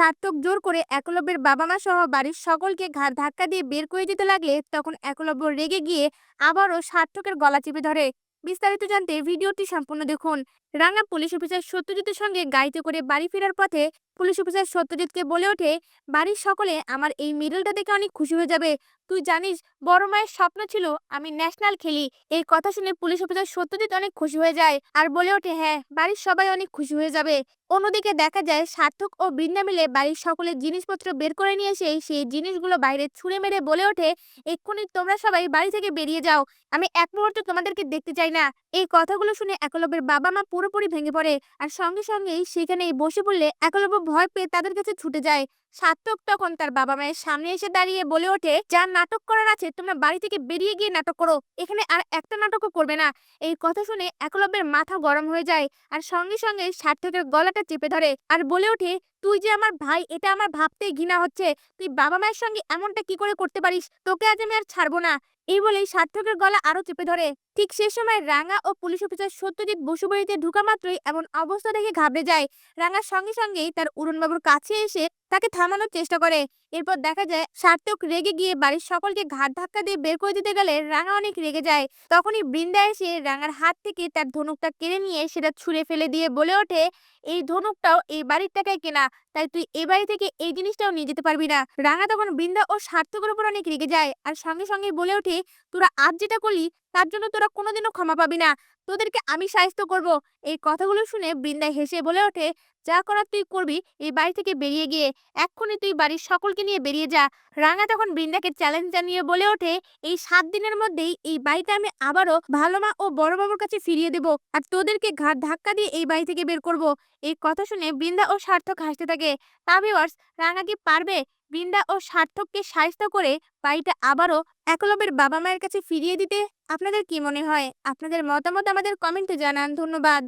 সার্থক জোর করে একলব্যের বাবা মা সহ বাড়ির সকলকে ঘাড় ধাক্কা দিয়ে বের করে দিতে লাগলে তখন একলব্য রেগে গিয়ে আবারও সার্থকের গলা চেপে ধরে। বিস্তারিত জানতে ভিডিওটি সম্পূর্ণ দেখুন। রাঙা পুলিশ অফিসার সত্যজিতের সঙ্গে গাড়িতে করে বাড়ি ফেরার পথে পুলিশ অফিসার সত্যজিৎকে বলে ওঠে, বাড়ির সকলে আমার এই মেডেলটা দেখে অনেক খুশি হয়ে যাবে। তুই জানিস, বড় মায়ের স্বপ্ন ছিল আমি ন্যাশনাল খেলি। এই কথা শুনে পুলিশ অফিসার সত্যজিৎ অনেক খুশি হয়ে যায় আর বলে ওঠে হ্যাঁ বাড়ির সবাই অনেক খুশি হয়ে যাবে। অন্যদিকে দেখা যায়, সার্থক ও বৃন্দা মিলে বাড়ির সকলের জিনিসপত্র বের করে নিয়ে এসে সেই জিনিসগুলো বাইরে ছুঁড়ে মেরে বলে ওঠে, এক্ষুনি তোমরা সবাই বাড়ি থেকে বেরিয়ে যাও। আমি এক মুহূর্ত তোমাদেরকে দেখতে চাই না। এই কথাগুলো শুনে একলব্যের বাবা মা পুরোপুরি ভেঙে পড়ে আর সঙ্গে সঙ্গেই সেখানেই বসে পড়লে একলব্য ভয় পেয়ে তাদের কাছে ছুটে যায়। সার্থক তখন তার বাবা মায়ের সামনে এসে দাঁড়িয়ে বলে ওঠে, যা নাটক করার আছে, তোমরা বাড়ি থেকে বেরিয়ে গিয়ে নাটক করো। এখানে আর একটা নাটকও করবে না। এই কথা শুনে একলব্যের মাথা গরম হয়ে যায় আর সঙ্গে সঙ্গে সার্থকের গলাটা চেপে ধরে আর বলে ওঠে, তুই যে আমার ভাই, এটা আমার ভাবতেই ঘৃণা হচ্ছে। তুই বাবা মায়ের সঙ্গে এমনটা কি করে করতে পারিস? তোকে আজ আমি আর ছাড়বো না। এই বলেই সার্থকের গলা আরও চেপে ধরে। ঠিক সে সময় রাঙা ও পুলিশ অফিসার সত্যজিৎ বসু বাড়িতে ঢুকা মাত্রই এমন অবস্থা দেখে ঘাবড়ে যায়। রাঙার সঙ্গে সঙ্গেই তার উড়নবাবুর কাছে এসে তাকে থামানোর চেষ্টা করে। এরপর দেখা যায়, সার্থক রেগে গিয়ে বাড়ির সকলকে ঘাট ধাক্কা দিয়ে বের করে দিতে গেলে রাঙা অনেক রেগে যায়। তখনই বৃন্দা এসে রাঙার হাত থেকে তার ধনুকটা কেড়ে নিয়ে সেটা ছুঁড়ে ফেলে দিয়ে বলে ওঠে, এই ধনুকটাও এই বাড়ির টাকায় কেনা, তাই তুই এ বাড়ি থেকে এই জিনিসটাও নিয়ে যেতে পারবি না। রাঙা তখন বৃন্দা ও সার্থকের উপর অনেক রেগে যায়। আর সঙ্গে সঙ্গে বলে ওঠে, তোরা আজ যেটা করলি তার জন্য তোরা কোনোদিনও ক্ষমা পাবি না। তোদেরকে আমি সাহায্য করব। এই কথাগুলো শুনে বৃন্দা হেসে বলে ওঠে, যা করার তুই করবি, এই বাড়ি থেকে বেরিয়ে গিয়ে। এক্ষুনি তুই বাড়ির সকলকে নিয়ে বেরিয়ে যা। রাঙা তখন বৃন্দাকে চ্যালেঞ্জ জানিয়ে বলে ওঠে, এই সাত দিনের মধ্যেই এই বাড়িটা আমি আবারও ভালো মা ও বড় বাবুর কাছে ফিরিয়ে দেব আর তোদেরকে ঘাট ধাক্কা দিয়ে এই বাড়ি থেকে বের করব। এই কথা শুনে বৃন্দা ও সার্থক হাসতে থাকে। তা ভিওয়ার্স রাঙা কি পারবে? বৃন্দা ও সার্থককে সাহিত্য করে বাড়িটা আবারও একলবের বাবা মায়ের কাছে ফিরিয়ে দিতে আপনাদের কি মনে হয়? আপনাদের মতামত আমাদের কমেন্টে জানান, ধন্যবাদ।